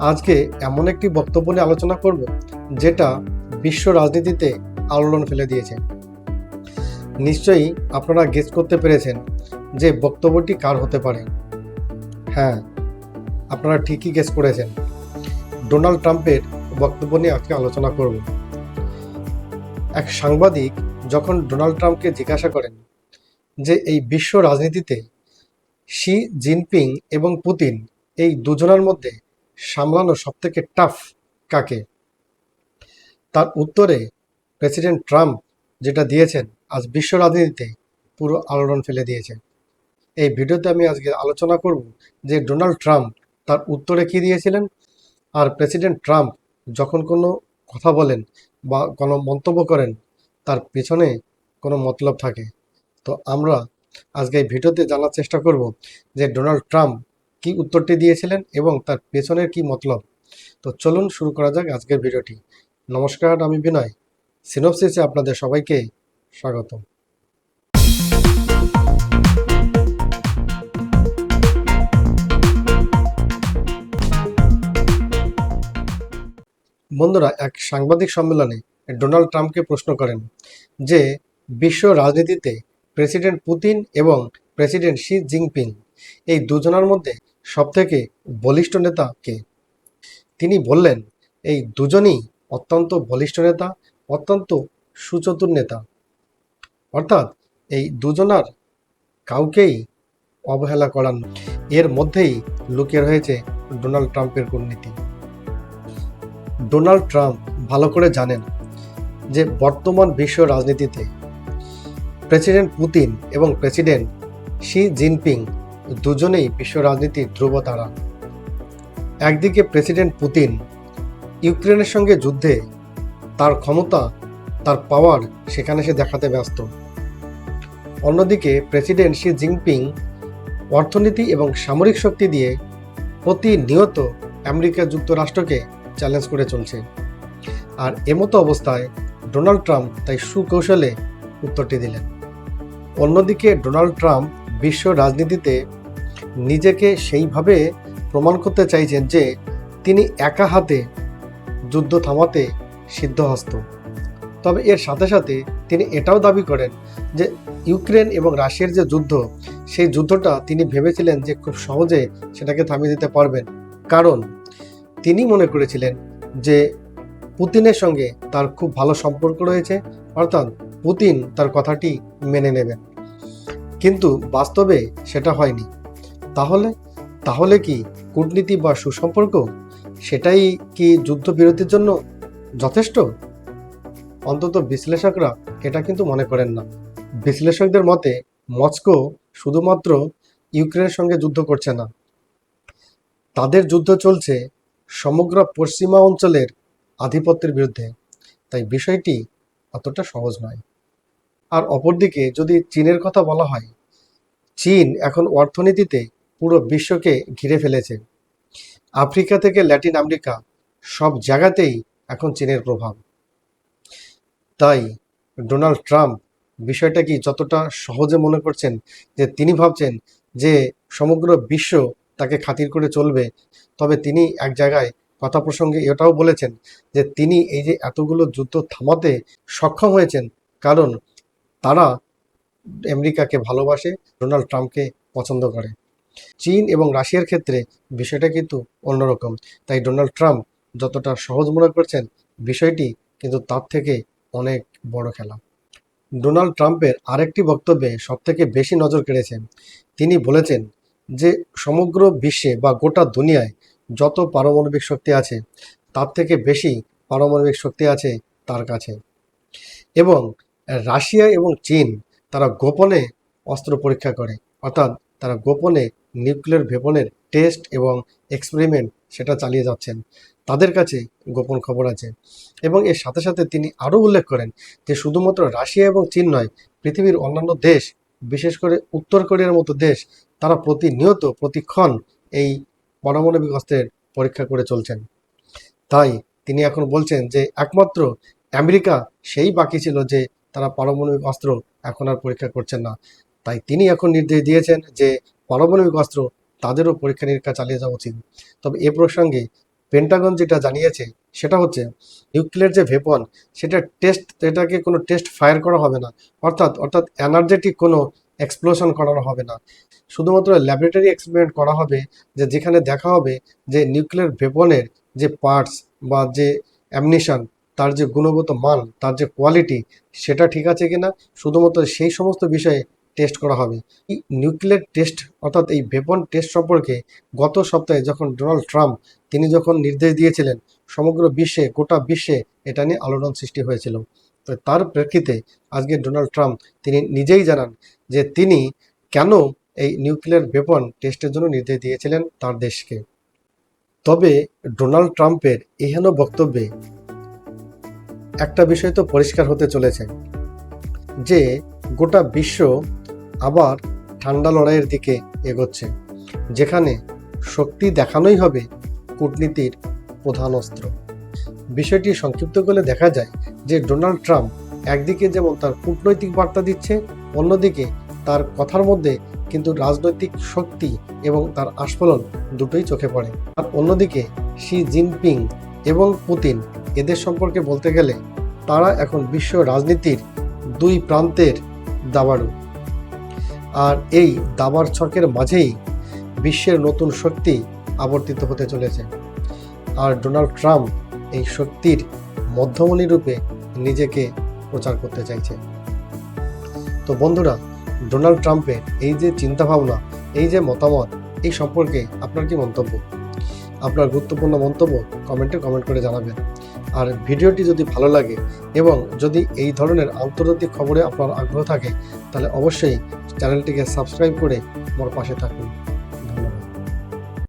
আজকে এমন একটি বক্তব্য নিয়ে আলোচনা করব, যেটা বিশ্ব রাজনীতিতে আলোড়ন ফেলে দিয়েছে। নিশ্চয়ই আপনারা গেস করতে পেরেছেন যে বক্তব্যটি কার হতে পারে। হ্যাঁ আপনারা ঠিকই গেস করেছেন। ডোনাল্ড ট্রাম্পের বক্তব্য নিয়ে আজকে আলোচনা করব। এক সাংবাদিক যখন ডোনাল্ড ট্রাম্পকে জিজ্ঞাসা করেন যে এই বিশ্ব রাজনীতিতে শি জিনপিং এবং পুতিন এই দুজনের মধ্যে সামলানো সবথেকে টাফ কাকে? তার উত্তরে প্রেসিডেন্ট ট্রাম্প যেটা দিয়েছেন, আজ বিশ্ব রাজনীতিতে পুরো আলোড়ন ফেলে দিয়েছে। এই ভিডিওতে আমি আজকে আলোচনা করব যে ডোনাল্ড ট্রাম্প তার উত্তরে কি দিয়েছিলেন আর প্রেসিডেন্ট ট্রাম্প যখন কোনো কথা বলেন বা কোনো মন্তব্য করেন, তার পেছনে কোনো মতলব থাকে। তো আমরা আজকে এই ভিডিওতে জানার চেষ্টা করব যে ডোনাল্ড ট্রাম্প কি উত্তরটি দিয়েছিলেন এবং তার পেছনের কি মতলব? তো চলুন শুরু করা যাক আজকের ভিডিওটি। নমস্কার, আমি বিনয়। সিনোপসিসে আপনাদের সবাইকে স্বাগত বন্ধুরা, এক সাংবাদিক সম্মেলনে ডোনাল্ড ট্রাম্পকে প্রশ্ন করেন যে, বিশ্ব রাজনীতিতে প্রেসিডেন্ট পুতিন এবং প্রেসিডেন্ট শি জিনপিং এই দুজনের মধ্যে সবথেকে বলিষ্ঠ নেতা কে? তিনি বললেন, এই দুজনই অত্যন্ত বলিষ্ঠ নেতা, অত্যন্ত সুচতুর নেতা। অর্থাৎ এই দুজনার কাউকেই অবহেলা করার নয়। এর মধ্যেই লুকিয়ে রয়েছে ডোনাল্ড ট্রাম্পের কূটনীতি। ডোনাল্ড ট্রাম্প ভালো করে জানেন যে বর্তমান বিশ্ব রাজনীতিতে প্রেসিডেন্ট পুতিন এবং প্রেসিডেন্ট শি জিনপিং দুজনেই বিশ্ব রাজনীতির ধ্রুব তারা। একদিকে প্রেসিডেন্ট পুতিন, ইউক্রেনের সঙ্গে যুদ্ধে তার ক্ষমতা, তার পাওয়ার সেখানে সে দেখাতে ব্যস্ত। অন্যদিকে প্রেসিডেন্ট শি জিনপিং অর্থনীতি এবং সামরিক শক্তি দিয়ে প্রতিনিয়ত আমেরিকা যুক্তরাষ্ট্রকে চ্যালেঞ্জ করে চলছে। আর এমতো অবস্থায় ডোনাল্ড ট্রাম্প তাই সুকৌশলে উত্তরটি দিলেন। অন্যদিকে ডোনাল্ড ট্রাম্প বিশ্ব রাজনীতিতে নিজেকে সেইভাবে প্রমাণ করতে চাইছেন যে তিনি একা হাতে যুদ্ধ থামাতে সিদ্ধহস্ত। তবে এর সাথে সাথে তিনি এটাও দাবি করেন যে ইউক্রেন এবং রাশিয়ার যে যুদ্ধ, সেই যুদ্ধটা তিনি ভেবেছিলেন যে খুব সহজে সেটাকে থামিয়ে দিতে পারবেন। কারণ তিনি মনে করেছিলেন যে পুতিনের সঙ্গে তার খুব ভালো সম্পর্ক রয়েছে, অর্থাৎ পুতিন তার কথাটি মেনে নেবেন। কিন্তু বাস্তবে সেটা হয়নি। তাহলে? তাহলে কি কূটনীতি বা সুসম্পর্ক? সেটাই কি যুদ্ধবিরতির জন্য যথেষ্ট? অন্তত বিশ্লেষকরা এটা কিন্তু মনে করেন না। বিশ্লেষকদের মতে, মস্কো শুধুমাত্র ইউক্রেনের সঙ্গে যুদ্ধ করছে না। তাদের যুদ্ধ চলছে সমগ্র পশ্চিমা অঞ্চলের আধিপত্যের বিরুদ্ধে। তাই বিষয়টি অতটা সহজ নয়। আর অপরদিকে যদি চীনের কথা বলা হয়, চীন এখন অর্থনীতিতে পুরো বিশ্বকে ঘিরে ফেলেছে। আফ্রিকা থেকে ল্যাটিন আমেরিকা সব জায়গাতেই এখন চীনের প্রভাব। তাই ডোনাল্ড ট্রাম্প বিষয়টা কি যতটা সহজে মনে করছেন যে তিনি ভাবছেন যে সমগ্র বিশ্ব তাকে খাতির করে চলবে, তবে তিনি এক জায়গায় কথা প্রসঙ্গে এটাও বলেছেন যে তিনি এই যে এতগুলো যুদ্ধ থামাতে সক্ষম হয়েছেন, কারণ তারা আমেরিকাকে ভালোবাসে, ডোনাল্ড ট্রাম্পকে পছন্দ করে। চীন এবং রাশিয়ার ক্ষেত্রে বিষয়টা কিন্তু অন্যরকম। তাই ডোনাল্ড ট্রাম্প যতটা সহজ মনে করছেন, বিষয়টি কিন্তু তার থেকে অনেক বড় খেলা। ডোনাল্ড ট্রাম্পের আরেকটি বক্তব্যে সবথেকে বেশি নজর কেড়েছেন। তিনি বলেছেন যে, সমগ্র বিশ্বে বা গোটা দুনিয়ায় যত পারমাণবিক শক্তি আছে, তার থেকে বেশি পারমাণবিক শক্তি আছে তার কাছে। এবং রাশিয়া এবং চীন, তারা গোপনে অস্ত্র পরীক্ষা করে। অর্থাৎ তারা গোপনে নিউক্লিয়ার ভেপনের টেস্ট এবং এক্সপেরিমেন্ট সেটা চালিয়ে যাচ্ছেন। তাদের কাছে গোপন খবর আছে এবং এর সাথে সাথে তিনি আরও উল্লেখ করেন যে শুধুমাত্র রাশিয়া এবং চীন নয়, পৃথিবীর অন্যান্য দেশ, বিশেষ করে উত্তর কোরিয়ার মতো দেশ, তারা প্রতিনিয়ত প্রতিক্ষণ এই পারমাণবিক অস্ত্রের পরীক্ষা করে চলছেন। তাই তিনি এখন বলছেন যে একমাত্র আমেরিকা সেই বাকি ছিল যে তারা পারমাণবিক অস্ত্র এখন আর পরীক্ষা করছেন না। তাই তিনি এখন নির্দেশ দিয়েছেন যে পারমাণবিক অস্ত্র তাদেরও পরীক্ষা নিরীক্ষা চালিয়ে যাওয়া উচিত। তবে এ প্রসঙ্গে পেন্টাগন যেটা জানিয়েছে, সেটা হচ্ছে নিউক্লিয়ার যে ভেপন সেটা টেস্ট এটাকে কোনো টেস্ট ফায়ার করা হবে না। অর্থাৎ অর্থাৎ এনার্জেটিক কোনো এক্সপ্লোশন করানো হবে না। শুধুমাত্র ল্যাবরেটরি এক্সপেরিমেন্ট করা হবে যে যেখানে দেখা হবে যে নিউক্লিয়ার ভেপনের যে পার্টস বা যে অ্যামনিশন তার যে গুণগত মান, তার যে কোয়ালিটি সেটা ঠিক আছে কিনা? শুধুমাত্র সেই সমস্ত বিষয়ে টেস্ট করা হবে। নিউক্লিয়ার টেস্ট অর্থাৎ এই ভেপন টেস্ট সম্পর্কে গত সপ্তাহে যখন ডোনাল্ড ট্রাম্প তিনি যখন নির্দেশ দিয়েছিলেন, সমগ্র বিশ্বে, গোটা বিশ্বে এটা নিয়ে আলোড়ন সৃষ্টি হয়েছিল। তো তার প্রেক্ষিতে আজকে ডোনাল্ড ট্রাম্প তিনি নিজেই জানান যে তিনি কেন এই নিউক্লিয়ার ভেপন টেস্টের জন্য নির্দেশ দিয়েছিলেন তার দেশকে। তবে ডোনাল্ড ট্রাম্পের এহেন বক্তব্যে একটা বিষয় তো পরিষ্কার হতে চলেছে, যে গোটা বিশ্ব আবার ঠান্ডা লড়াইয়ের দিকে এগোচ্ছে, যেখানে শক্তি দেখানোই হবে কূটনীতির প্রধান অস্ত্র। বিষয়টি সংক্ষিপ্ত করলে দেখা যায় যে ডোনাল্ড ট্রাম্প একদিকে যেমন তার কূটনৈতিক বার্তা দিচ্ছে, অন্যদিকে তার কথার মধ্যে কিন্তু রাজনৈতিক শক্তি এবং তার আস্ফলন দুটোই চোখে পড়ে। আর অন্যদিকে শি জিনপিং এবং পুতিন এদের সম্পর্কে বলতে গেলে তারা এখন বিশ্ব রাজনীতির দুই প্রান্তের দাবাড়ু। আর এই দাবার ছকের মাঝেই বিশ্বের নতুন শক্তি আবর্তিত হতে চলেছে। আর ডোনাল্ড ট্রাম্প এই শক্তির মধ্যমণি রূপে নিজেকে প্রচার করতে চাইছে। তো বন্ধুরা, ডোনাল্ড ট্রাম্পের এই যে চিন্তাভাবনা, এই যে মতামত, এই সম্পর্কে আপনার কি মন্তব্য? আপনার গুরুত্বপূর্ণ মন্তব্য কমেন্টে কমেন্ট করে জানাবেন। আর ভিডিওটি যদি ভালো লাগে এবং যদি এই ধরনের আন্তর্জাতিক খবরে আপনার আগ্রহ থাকে, তাহলে অবশ্যই চ্যানেলটিকে সাবস্ক্রাইব করে আমার পাশে থাকুন।